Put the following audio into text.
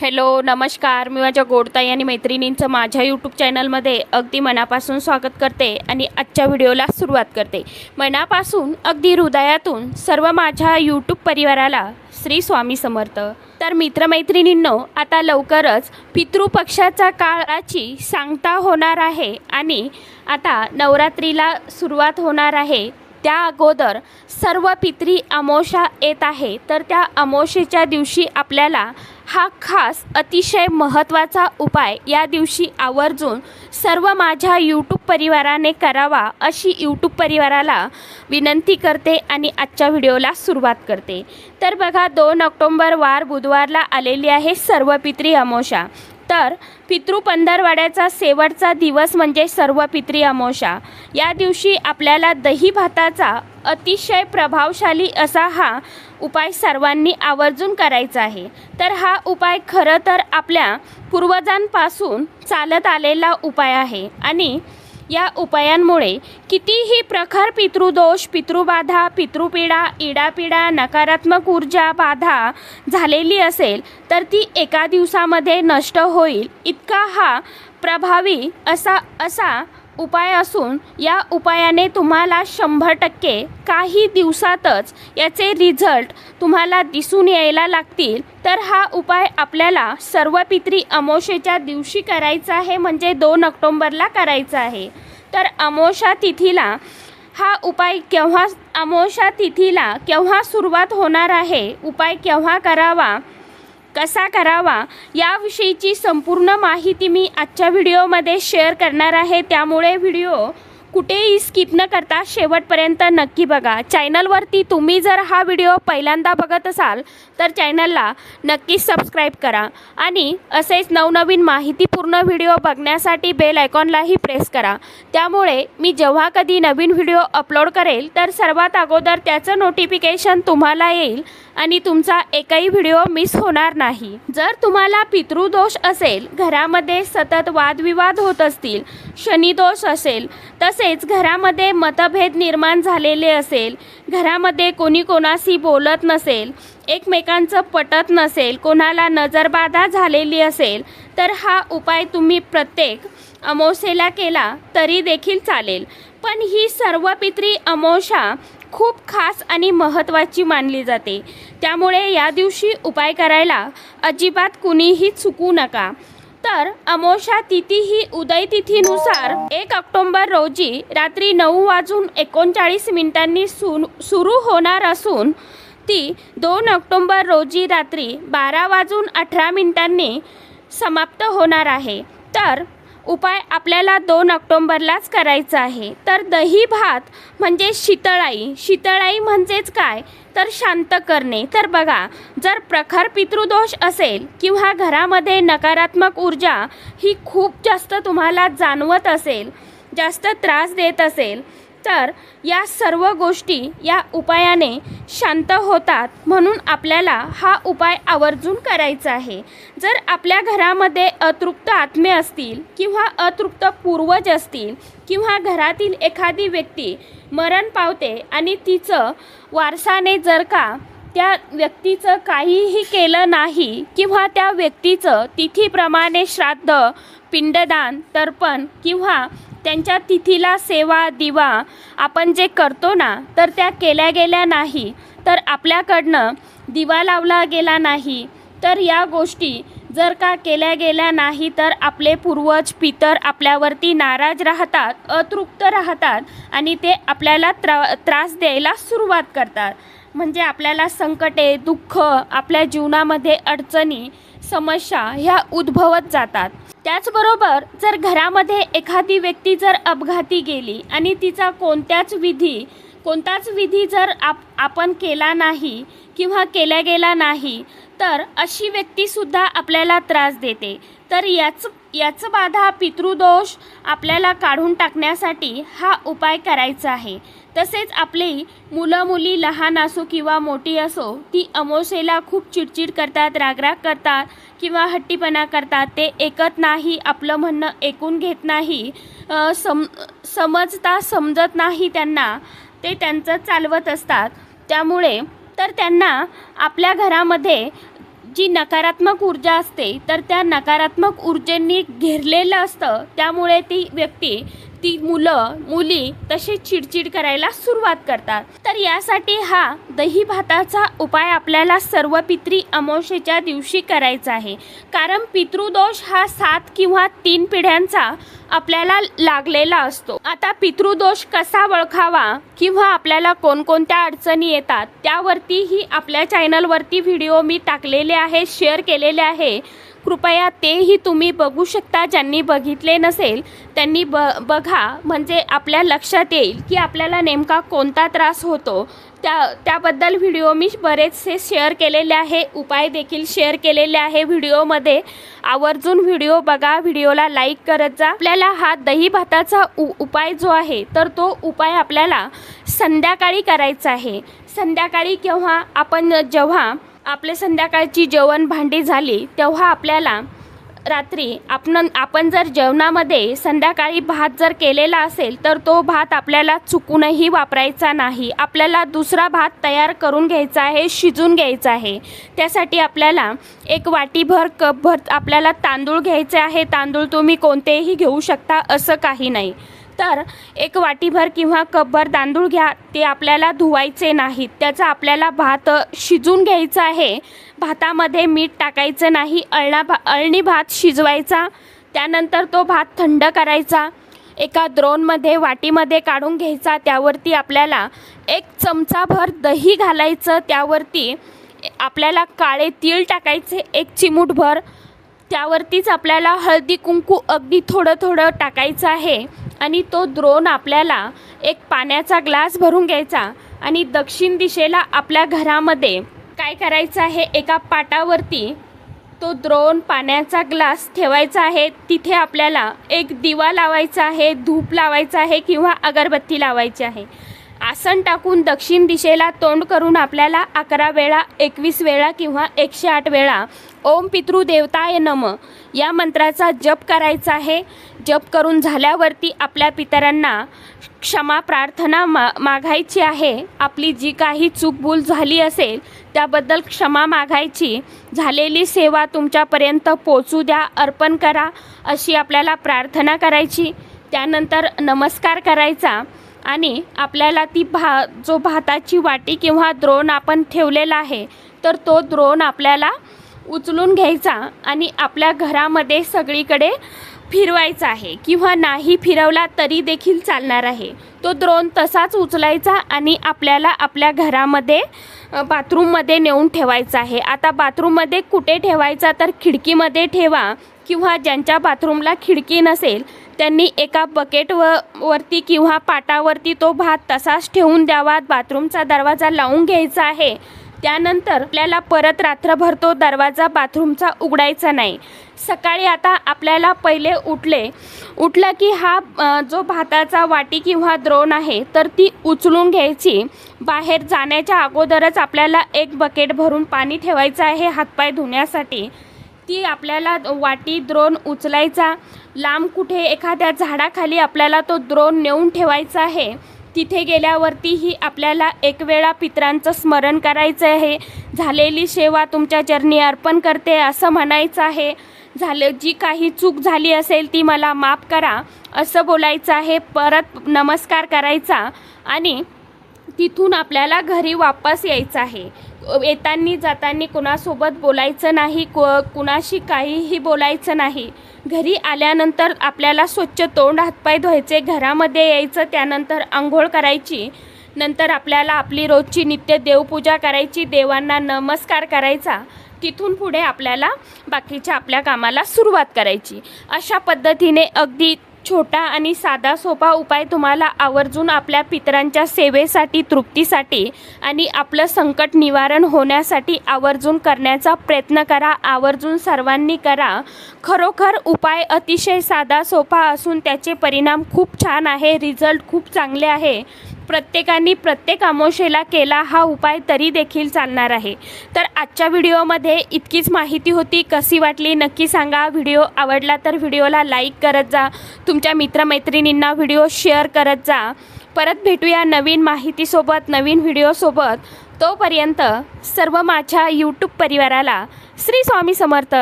Hello नमस्कार. मी माझ्या गोडताई आणि मैत्रिणींचं माझ्या यूट्यूब चॅनलमध्ये अगदी मनापासून स्वागत करते आणि आजच्या व्हिडिओला सुरुवात करते. मनापासून अगदी हृदयातून सर्व माझ्या यूट्यूब परिवाराला श्री स्वामी समर्थ. तर मित्रमैत्रिणींनो आता लवकरच पितृपक्षाचा काळाची सांगता होणार आहे आणि आता नवरात्रीला सुरुवात होणार आहे. त्या अगोदर सर्व पित्री अमोशा येत आहे. तर त्या अमोशेच्या दिवशी आपल्याला हा खास अतिशय महत्त्वाचा उपाय या दिवशी आवर्जून सर्व माझ्या यूट्यूब परिवाराने करावा अशी यूट्यूब परिवाराला विनंती करते आणि आजच्या व्हिडिओला सुरुवात करते. तर बघा दोन ऑक्टोंबर वार बुधवारला आलेली आहे सर्व पित्री अमोशा तर पितृ पंधरवाड्याचा शेवटचा दिवस म्हणजे सर्व पित्री अमोशा या दिवशी आपल्याला दही भाताचा अतिशय प्रभावशाली असा हा उपाय सर्वांनी आवर्जून करायचा आहे. तर हा उपाय खरं तर आपल्या पूर्वजांपासून चालत आलेला उपाय आहे आणि या उपायांमुळे कितीही प्रखर पितृदोष पितृबाधा पितृपीडा इडापिडा नकारात्मक ऊर्जा बाधा झालेली असेल तर ती एका दिवसामध्ये नष्ट होईल. इतका हा प्रभावी असा असा उपाय असून या उपायाने तुम्हाला शंभर टक्के काही दिवसातच याचे रिझल्ट तुम्हाला दिसून यायला लागतील. तर हा उपाय आपल्याला सर्व पित्री अमोशेच्या दिवशी करायचा आहे म्हणजे दोन ऑक्टोंबरला करायचा आहे. तर अमोशा तिथीला हा उपाय केव्हा अमोशा तिथीला केव्हा सुरुवात होणार आहे? उपाय केव्हा करावा? कसा करावा याविषयीची संपूर्ण माहिती मी आजच्या व्हिडिओमध्ये शेअर करणार आहे. त्यामुळे व्हिडिओ कुठेही स्किप न करता शेवटपर्यंत नक्की बघा. चॅनलवरती तुम्ही जर हा व्हिडिओ पहिल्यांदा बघत असाल तर चॅनलला नक्कीच सबस्क्राईब करा. आणि असेच नवनवीन माहितीपूर्ण व्हिडिओ बघण्यासाठी बेल आयकॉनलाही प्रेस करा. त्यामुळे मी जेव्हा कधी नवीन व्हिडिओ अपलोड करेल तर सर्वात अगोदर त्याचं नोटिफिकेशन तुम्हाला येईल आणि तुमचा एकही व्हिडिओ मिस होणार नाही. जर तुम्हाला पितृदोष असेल घरामध्ये सतत वादविवाद होत असतील शनिदोष असेल. तसेच घरामध्ये मतभेद निर्माण झालेले असेल. घरामध्ये कोणी कोणाशी बोलत नसेल. एकमेकांचं पटत नसेल. कोणाला नजरबाधा झालेली असेल. तर हा उपाय तुम्ही प्रत्येक अमावस्येला केला तरी देखील चालेल. पण ही सर्व पित्री अमावस्या खूप खास आणि महत्त्वाची मानली जाते. त्यामुळे या दिवशी उपाय करायला अजिबात कुणीही चुकू नका. तर अमोशा तिथी ही उदय तिथीनुसार एक ऑक्टोंबर रोजी रात्री नऊ वाजून एकोणचाळीस मिनिटांनी सुन सुरू होणार असून ती दोन ऑक्टोंबर रोजी रात्री बारा वाजून अठरा मिनिटांनी समाप्त होणार आहे. तर उपाय आपल्याला दोन ऑक्टोंबरलाच करायचा आहे. तर दही भात म्हणजे शीतळाई. शीतळाई म्हणजेच काय? तर शांत करणे. तर बघा जर प्रखर पितृदोष असेल किंवा घरामध्ये नकारात्मक ऊर्जा ही खूप जास्त तुम्हाला जाणवत असेल जास्त त्रास देत असेल तर या सर्व गोष्टी या उपायाने शांत होतात म्हणून आपल्याला हा उपाय आवर्जून करायचा आहे. जर आपल्या घरामध्ये अतृप्त आत्मे असतील किंवा अतृप्त पूर्वज असतील किंवा घरातील एखादी व्यक्ती मरण पावते आणि तिचं वारसाने जर का त्या व्यक्तीचं काहीही केलं नाही किंवा त्या व्यक्तीचं तिथीप्रमाणे श्राद्ध पिंडदान तर्पण किंवा त्यांच्या तिथीला सेवा दिवा आपण जे करतो ना तर त्या केल्या गेल्या नाही. तर आपल्याकडनं दिवा लावला गेला नाही. तर या गोष्टी जर का केल्या गेल्या नाही तर आपले पूर्वज पितर आपल्यावरती नाराज राहतात अतृप्त राहतात आणि ते आपल्याला त्रा त्रास द्यायला सुरुवात करतात. म्हणजे आपल्याला संकटे दुःख आपल्या जीवनामध्ये अडचणी समस्या ह्या उद्भवत जातात. त्याचबरोबर जर घरामध्ये एखादी व्यक्ती जर अपघाती गेली आणि तिचा कोणत्याच विधी कोणताच विधी जर आप आपण केला नाही किंवा केला गेला नाही तर अशी व्यक्तीसुद्धा आपल्याला त्रास देते. तर याच याचं बाधा पितृदोष आपल्याला काढून टाकण्यासाठी हा उपाय करायचा आहे. तसेच आपली मुलं मुली लहान असो किंवा मोठी असो ती अमोसेला खूप चिडचिड करतात रागराग करतात किंवा हट्टीपणा करतात. ते ऐकत नाही आपलं म्हणणं ऐकून घेत नाही सम समजता समजत नाही त्यांना. ते त्यांचं चालवत असतात. त्यामुळे तर त्यांना आपल्या घरामध्ये जी नकारात्मक ऊर्जा असते तर त्या नकारात्मक ऊर्जेनी घेरलेलं असतं त्यामुळे ती व्यक्ती ती मुलं मुली तशी चिडचिड करायला सुरुवात करतात. तर यासाठी हा दही भाताचा उपाय आपल्याला सर्व पित्री अमावशेच्या दिवशी करायचा आहे. कारण पितृदोष हा सात किंवा तीन पिढ्यांचा आपल्याला लागलेला असतो. आता पितृदोष कसा ओळखावा किंवा आपल्याला कोणकोणत्या अडचणी येतात त्यावरतीही आपल्या चॅनलवरती व्हिडिओ मी टाकलेले आहे शेअर केलेले आहे. कृपया तेही तुम्ही बघू शकता ज्यांनी बघितले नसेल त्यांनी ब बघा म्हणजे आपल्या लक्षात येईल की आपल्याला नेमका कोणता त्रास होतो. त्या त्याबद्दल व्हिडिओ मी बरेचसे शेअर केलेले आहे उपाय देखील शेअर केलेले आहे व्हिडिओमध्ये. आवर्जून व्हिडिओ बघा व्हिडिओला लाईक करत जा. आपल्याला हा दही भाताचा उ उपाय जो आहे तर तो उपाय आपल्याला संध्याकाळी करायचा आहे. संध्याकाळी केव्हा आपण जेव्हा आपले संध्याकाळची जेवण भांडी झाली तेव्हा आपल्याला रात्री आपण आपण जर जेवणामध्ये संध्याकाळी भात जर केलेला असेल तर तो भात आपल्याला चुकूनही वापरायचा नाही. आपल्याला दुसरा भात तयार करून घ्यायचा आहे शिजून घ्यायचा आहे. त्यासाठी आपल्याला एक वाटीभर कपभर आपल्याला तांदूळ घ्यायचे आहे. तांदूळ तुम्ही कोणतेही घेऊ शकता असं काही नाही. तर एक वाटीभर किंवा कपभर तांदूळ घ्या ते आपल्याला धुवायचे नाहीत. त्याचा आपल्याला भात शिजून घ्यायचा आहे. भातामध्ये मीठ टाकायचं नाही. अळणा भा अळणी भात शिजवायचा. त्यानंतर तो भात थंड करायचा. एका द्रोणमध्ये वाटीमध्ये काढून घ्यायचा. त्यावरती आपल्याला एक चमचाभर दही घालायचं. त्यावरती आपल्याला काळे तीळ टाकायचे एक चिमूटभर. त्यावरतीच आपल्याला हळदी कुंकू अगदी थोडं थोडं टाकायचं आहे. आणि तो द्रोण आपल्याला एक पाण्याचा ग्लास भरून घ्यायचा आणि दक्षिण दिशेला आपल्या घरामध्ये काय करायचं आहे? एका पाटावरती तो द्रोण पाण्याचा ग्लास ठेवायचा आहे. तिथे आपल्याला एक दिवा लावायचा आहे धूप लावायचा आहे किंवा अगरबत्ती लावायची आहे. आसन टाकून दक्षिण दिशेला तोंड करून आपल्याला अकरा वेळा एकवीस वेळा किंवा एकशे आठ वेळा ओम पितृदेवताय नम या मंत्राचा जप करायचा आहे. जप करून झाल्यावरती आपल्या पितरांना क्षमा प्रार्थना मा मागायची आहे. आपली जी काही चूकभूल झाली असेल त्याबद्दल क्षमा मागायची. झालेली सेवा तुमच्यापर्यंत पोचू द्या अर्पण करा अशी आपल्याला प्रार्थना करायची. त्यानंतर नमस्कार करायचा. आणि आपल्याला ती भा जो भाताची वाटी किंवा द्रोण आपण ठेवलेला आहे तर तो द्रोण आपल्याला उचलून घ्यायचा आणि आपल्या घरामध्ये सगळीकडे फिरवायचा आहे किंवा नाही फिरवला तरी देखील चालणार आहे. तो द्रोण तसाच उचलायचा आणि आपल्याला आपल्या घरामध्ये बाथरूममध्ये नेऊन ठेवायचा आहे. आता बाथरूममध्ये कुठे ठेवायचा तर खिडकीमध्ये ठेवा. किंवा ज्यांच्या बाथरूमला खिडकी नसेल त्यांनी एका बकेट व वरती किंवा पाटावरती तो भात तसाच ठेवून द्यावा बाथरूमचा दरवाजा लावून घ्यायचा आहे. त्यानंतर आपल्याला परत रात्रभर तो दरवाजा बाथरूमचा उघडायचा नाही. सकाळी आता आपल्याला पहिले उठले. उठलं की हा जो भाताचा वाटी किंवा द्रोण आहे तर ती उचलून घ्यायची. बाहेर जाण्याच्या अगोदरच आपल्याला एक बकेट भरून पाणी ठेवायचं आहे हातपाय धुण्यासाठी. ती आपल्याला वाटी द्रोण उचलायचा? लांब कुठे एखाद्या झाडाखाली आपल्याला तो द्रोण नेऊन ठेवायचा आहे? तिथे गेल्यावरतीही आपल्याला एक वेळा पित्रांचं स्मरण करायचं आहे. झालेली सेवा तुमच्या चरणी अर्पण करते असं म्हणायचं आहे. झालं जी काही चूक झाली असेल ती मला माफ करा. असं बोलायचं आहे परत नमस्कार करायचा. आणि तिथून आपल्याला घरी वापस यायचं आहे. येताना जाताना कुणासोबत बोलायचं नाही कु कुणाशी काहीही बोलायचं नाही. घरी आल्यानंतर आपल्याला स्वच्छ तोंड हातपाय धुवायचे घरामध्ये यायचं त्यानंतर आंघोळ करायची नंतर आपल्याला आपली रोजची नित्य देवपूजा करायची देवांना नमस्कार करायचा तिथून पुढे आपल्याला बाकीच्या आपल्या कामाला सुरुवात करायची. अशा पद्धतीने अगदी छोटा आणि साधा सोपा उपाय तुम्हाला आवर्जून आपल्या पितरांच्या सेवेसाठी तृप्तीसाठी आणि आपलं संकट निवारण होण्यासाठी आवर्जून करण्याचा प्रयत्न करा. आवर्जून सर्वांनी करा. खरोखर उपाय अतिशय साधा सोपा असून त्याचे परिणाम खूप छान आहे. रिझल्ट खूप चांगले आहे. प्रत्येकाने प्रत्येक अमावस्येला केला हा उपाय तरी देखील चालणार आहे. तर आजच्या व्हिडिओमध्ये इतकीच माहिती होती. कशी वाटली नक्की सांगा. व्हिडिओ आवडला तर व्हिडिओला लाईक करत जा. तुमच्या मित्रमैत्रिणींना व्हिडिओ शेअर करत जा. परत भेटूया नवीन माहितीसोबत नवीन व्हिडिओसोबत. तोपर्यंत सर्व माझ्या यूट्यूब परिवाराला श्री स्वामी समर्थ.